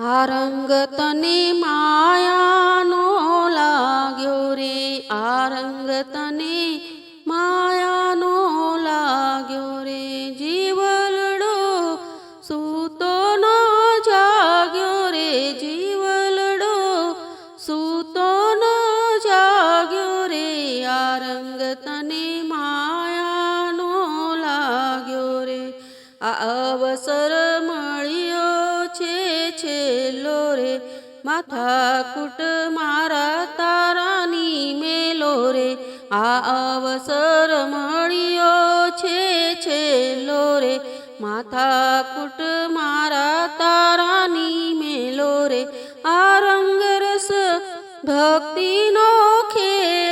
આ રંગ તને માયાનો લાગ્યો રે આ રંગ તને છેલ્લો રે માથા કૂટ મારા તારાની મેલો રે આ અવસર મળ્યો છે છેલ્લો રે માથા કૂટ મારા તારાની મેલો રે આ રંગરસ ભક્તિનો ખેલો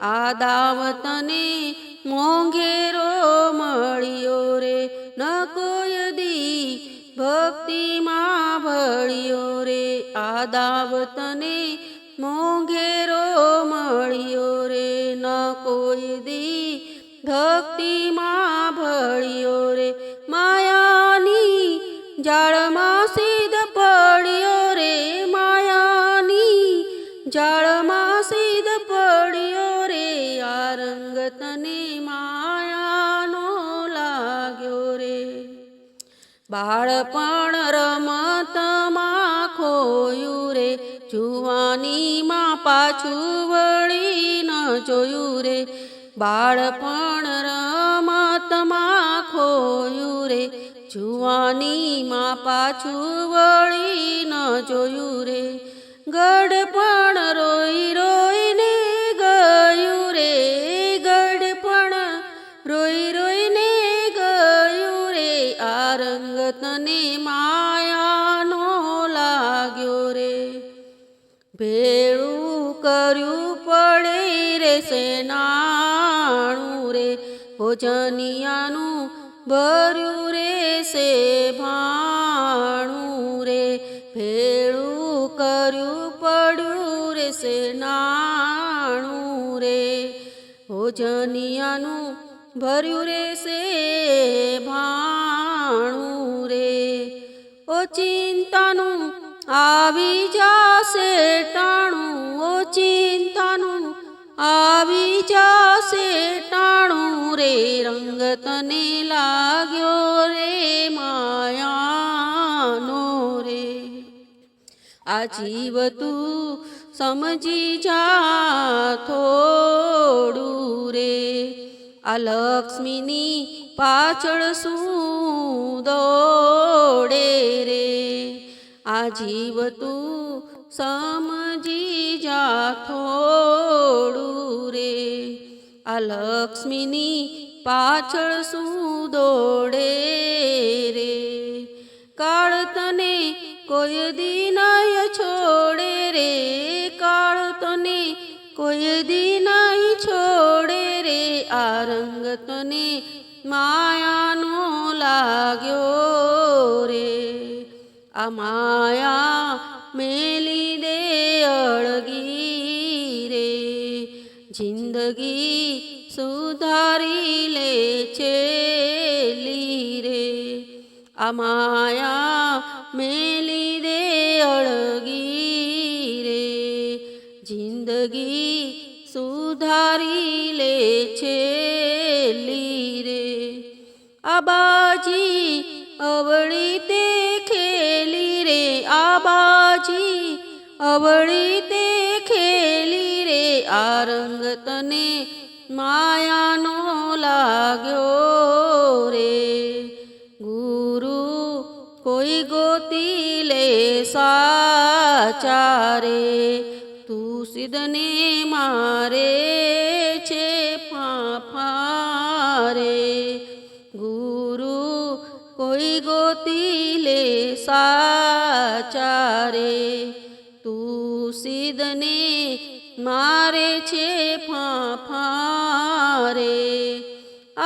આ દાવતને મોંઘેરો મળ્યો રે. ન કોઈ દી ભક્તિમાં ભળ્યો રે. આ દાવતને મોંઘેરો મળ્યો રે. ન કોઈ દી ભક્તિમાં ભળ્યો રે. બાળપણ રમતમાં ખોયું રે જુવાનીમાં પાછું વળી ન જોયું રે. બાળપણ રમતમાં ખોયું રે જુવાનીમાં પાછું વળી ન જોયું રે. ગડપણ રોઈ રોઈને ગયું રે ગડપણ રોઈ રંગ માયાનો લાગ્યો રે. ભેળું કર્યું પડે રે સેનાણું રે. ભોજનિયાનું ભર્યું રે સે ભાણું રે. ભેળું કર્યું પડ્યું રે સેનાણું રે. ભોજનિયાનું ભર્યું રે સે ભાણું રે. ઓ ચિંતાનું આવી જાશે ટાણું. ઓ ચિંતાનું આવી જાશે ટાણું રે. રંગ તને લાગ્યો રે માયાનો રે. આ જીવ તું સમજી જા થોડું રે. આ લક્ષ્મીની પાછળ શું દોડે રે? આ જીવ તું સમજી જા થોડું રે. આ લક્ષ્મીની પાછળ શું દોડે રે? કાળ તને કોઈ દી છોડે રે. કાળ તને કોઈ દી માયાનો લાગ્યો રે. આ માયા મેલી દે અળગી રે. જિંદગી સુધારી લે છેલી રે આ માયા મેલી આ બાજી અવળી તે ખેલી રે, આબાજી, અવળી તે ખેલી રે, આ રંગ તને માયાનો લાગ્યો રે. ગુરુ, કોઈ ગોતી લે સાચારે, તું સિદ્ધને મારે છે કોઈ ગોતી લે સાચારે તું સિદ્ધને મારે છે ફાફારે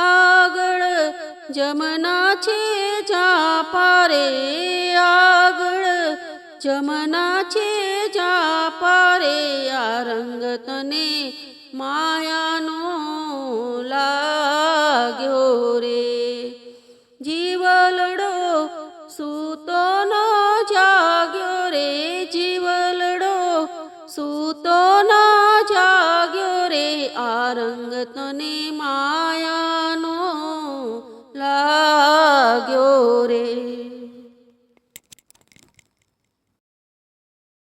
આગળ જમના છે જા પારે આગળ જમના છે જા પારે આ રંગ માયાનો આ રંગ તને માયાનો લાગ્યો રે.